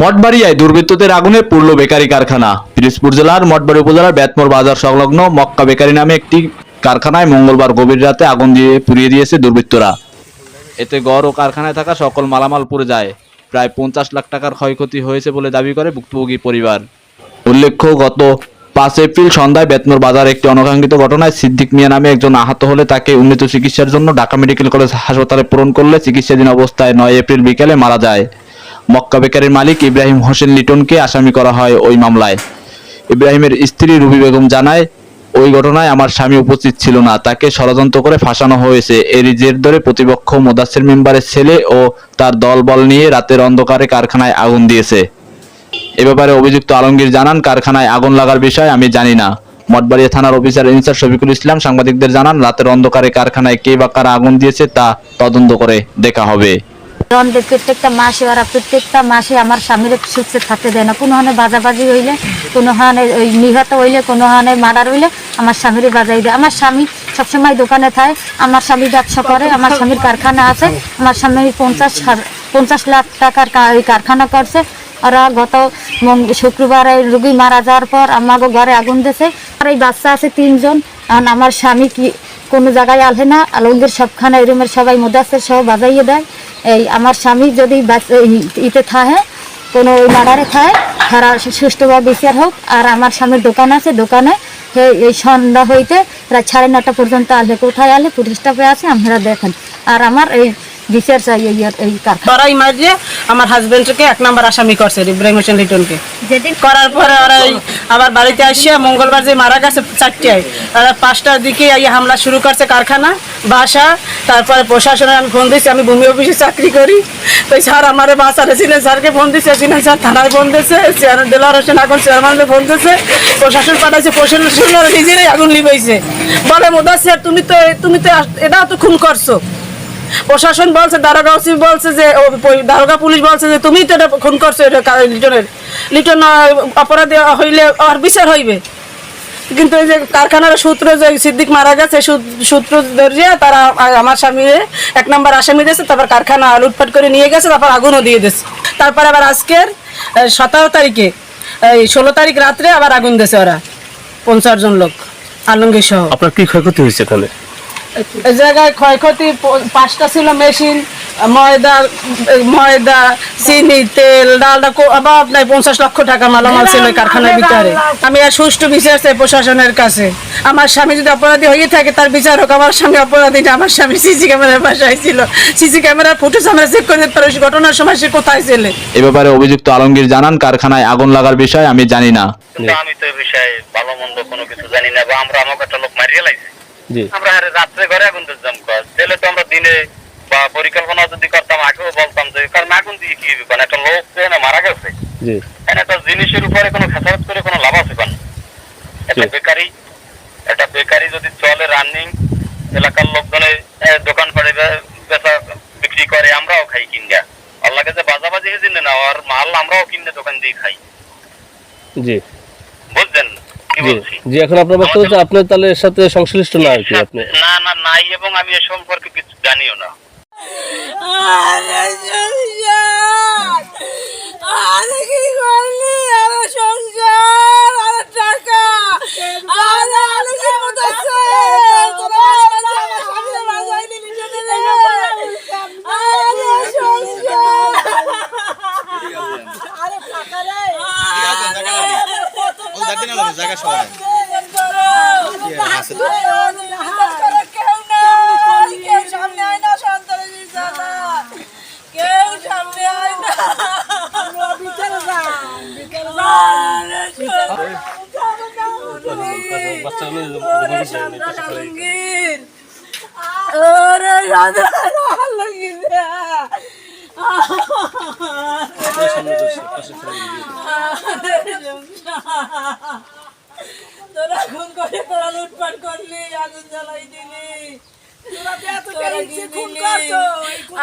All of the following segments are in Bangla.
মঠবাড়িয়ায় দুর্বৃত্তদের আগুনে পুরল বেকারি কারখানা। পিরোজপুর জেলার মঠবাড়ি উপজেলার বেতমোর বাজার সংলগ্ন মক্কা বেকারি নামে একটি কারখানায় মঙ্গলবার গভীর রাতে আগুন দিয়ে পুড়িয়ে দিয়েছে দুর্বৃত্তরা। এতে গড় ও কারখানায় থাকা সকল মালামাল পুড়ে যায়। প্রায় পঞ্চাশ লাখ টাকার ক্ষয়ক্ষতি হয়েছে বলে দাবি করে ভুক্তভোগী পরিবার। উল্লেখ্য, গত পাঁচ এপ্রিল সন্ধ্যায় বেতনোর বাজার একটি অনাকাঙ্ক্ষিত ঘটনায় সিদ্দিক মিয়া নামে একজন আহত হলে তাকে উন্নত চিকিৎসার জন্য ঢাকা মেডিকেল কলেজ হাসপাতালে পূরণ করলে চিকিৎসাধীন অবস্থায় নয় এপ্রিল বিকেলে মারা যায়। মক্কা বেকারির মালিক ইব্রাহিম হোসেন লিটনকে আসামি করা হয় ওই মামলায়। ইব্রাহিমের স্ত্রী রুবি বেগম জানায়, ওই ঘটনায় আমার স্বামী উপস্থিত ছিল না। তাকে ষড়যন্ত্র করে ফাঁসানো হয়েছে। এরই জের ধরে প্রতিপক্ষ মোদাসের মেম্বারের ছেলে ও তার দলবল নিয়ে রাতের অন্ধকারে কারখানায় আগুন দিয়েছে। এ ব্যাপারে অভিযুক্ত আলমগীর জানান, কারখানায় আগুন লাগার বিষয় আমি জানি না। মঠবাড়িয়া থানার অফিসার ইনচার্জ শফিকুল ইসলাম সাংবাদিকদের জানান, রাতের অন্ধকারে কারখানায় কে বা কারা আগুন দিয়েছে তা তদন্ত করে দেখা হবে। রন্ধে প্রত্যেকটা মাসে, ওরা প্রত্যেকটা মাসে আমার স্বামীর সুস্থে থাকতে দেয় না। কোনো হানে বাজাবাজি হইলে, কোনো হানে ওই নিহত হইলে, কোনো হানে মার্ডার হইলে আমার স্বামীর বাজাই দেয়। আমার স্বামী সবসময় দোকানে থাকে, আমার স্বামী ব্যবসা করে, আমার স্বামীর কারখানা আছে, আমার স্বামী পঞ্চাশ পঞ্চাশ লাখ টাকার ওই কারখানা করছে। ওরা গত শুক্রবারে রুগী মারা যাওয়ার পর আমাকে ঘরে আগুন দিয়েছে আর এই বাচ্চা আছে তিনজন এখন আমার স্বামী কি কোনো জায়গায় আলহে না আলমগীর সবখানে রুমের সবাই মুদাসের সব বাজাইয়ে দেয়। এই আমার স্বামী যদি ইতে থাকে কোনো ওই মার্ডারে খায় তারা সুস্থভাবে বিচার হোক। আর আমার স্বামীর দোকান আছে, দোকানে এই সন্ধ্যা হইতে রাত সাড়ে নটা পর্যন্ত আলহে কোথায় আলে প্রতিষ্ঠা পেয়ে আছে, আপনারা দেখেন। আর আমার এই বিচার চাই এই এই কারখানা ওরাই মাঝে আমার হাজবেন্ডকে এক নাম্বার আসামি করছে ইব্রাহিম হোসেন লিটনকে। যেদিন করার পরে ওরা আবার বাড়িতে আসিয়া মঙ্গলবার যে মারা গেছে চারটায় ওরা পাঁচটার দিকে এই হামলা শুরু করছে কারখানা বাসা তারপরে প্রশাসনে আমি ফোন দিয়েছি আমি ভূমি অফিসে চাকরি করি। তো স্যার আমার বাসারে ছিলেন স্যারকে ফোন দিয়েছে ছিলেন স্যার থানায় ফোন দিয়েছে চেয়ারম্যান দেলার হোসেন এখন চেয়ারম্যানকে ফোন দিয়েছে প্রশাসন পাঠাইছে প্রশাসন নিজেরাই আগুন লিবাইছে বলে মোদা স্যার তুমি তো তুমি তো এটা তো খুন করছ। প্রশাসন বলছে, দারোগা ওসি বলছে যে দারোগা পুলিশ বলছে যে, তুমি তো এটা খুন করছ, এটা লিটনের লিটন অপরাধী হইলে আর বিচার হইবে। কিন্তু এই যে কারখানার সূত্র যে সিদ্দিক মারা গেছে সূত্র ধরিয়ে তারা আমার স্বামী এক নম্বর আসামি দিয়েছে, তারপর কারখানা লুটপাট করে নিয়ে গেছে, তারপর আগুনও দিয়ে দিয়েছে। তারপর আবার আজকের সতেরো তারিখে, এই ষোলো তারিখ রাত্রে আবার আগুন দিয়েছে ওরা, পঞ্চাশ জন লোক, আলমগীর সহ। আপনার কি ক্ষয়ক্ষতি হয়েছে এই জায়গায় ক্ষয়ক্ষতি পাঁচটা ছিল মেশিন ময়দা ময়দা চিনি তেল ডালডা কো- অভাব নাই পঞ্চাশ লক্ষ টাকা মালামাল ছিল কারখানার ভিতরে। আমি আর সুষ্ঠু বিচার চাই প্রশাসনের কাছে। আমার স্বামী যদি অপরাধী হয়ে থাকে তার বিচার হোক। আমার স্বামী অপরাধী না আমার স্বামী সিসি ক্যামেরার বাসায় ছিল। সিসি ক্যামেরার ফুটেজ আমরা চেক করে পারি ঘটনার সময় সে কোথায় ছিলে। এ ব্যাপারে অভিযুক্ত আলমগীর জানান কারখানায় আগুন লাগার বিষয় আমি জানি না। আমি তো এই বিষয়ে ভালো মন্দ কোনো কিছু জানি না বা আমরা আমাকে একটা লোক মারিয়ে লাইছে। জি আমরা রাত্রে ঘরে আগুন দিতাম তাহলে তো আমরা দিনে বা পরিকল্পনা যদি করতাম আগেও বলতাম যে কারণ আগুন দিয়ে কি হবে? কারণ একটা লোক না মারা গেছে একটা জিনিসের উপরে কোনো খেসারত করে কোনো লাভ আছে কেন? একটা বেকারি একটা বেকারি যদি চলে রানিং এলাকার লোকজনে দোকান করে বেচা বিক্রি করে আমরাও খাই কিনগা। আল্লাহকে যে বাজাবাজি হয়েছিল না আর মাল আমরাও কিনে দোকান দিয়ে খাই। জি। বুঝছেন? জি এখন আপনার বক্তব্য হচ্ছে আপনি তাহলে এর সাথে সংশ্লিষ্ট না আর কি আপনি? না না নাই এবং আমি এ সম্পর্কে কিছু জানিও না। আরে কি করলি আরে সংসার আরে টাকা আরে আরে কি মতাছে তোরা আরে আমার সামনে বাজাই দিলি শুনে রে আরে সংসার আরে টাকা রে ও জায়গা না জায়গা সবাই কেউ নাই কেউ সামনে আয় না সন্তানের বিছানা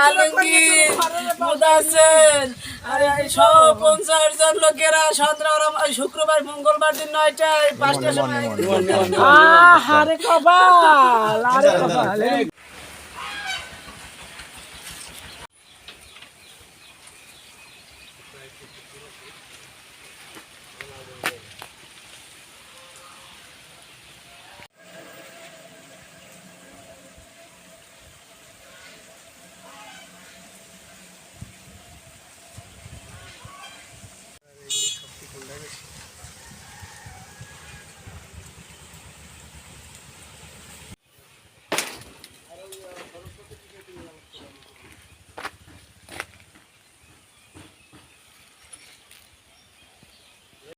আলমগীর, সব পঞ্চাশ জন লোকেরা সতেরো শুক্রবার মঙ্গলবার দিন নয়টায় পাঁচটার সময় আরে কপাল আরে কপাল।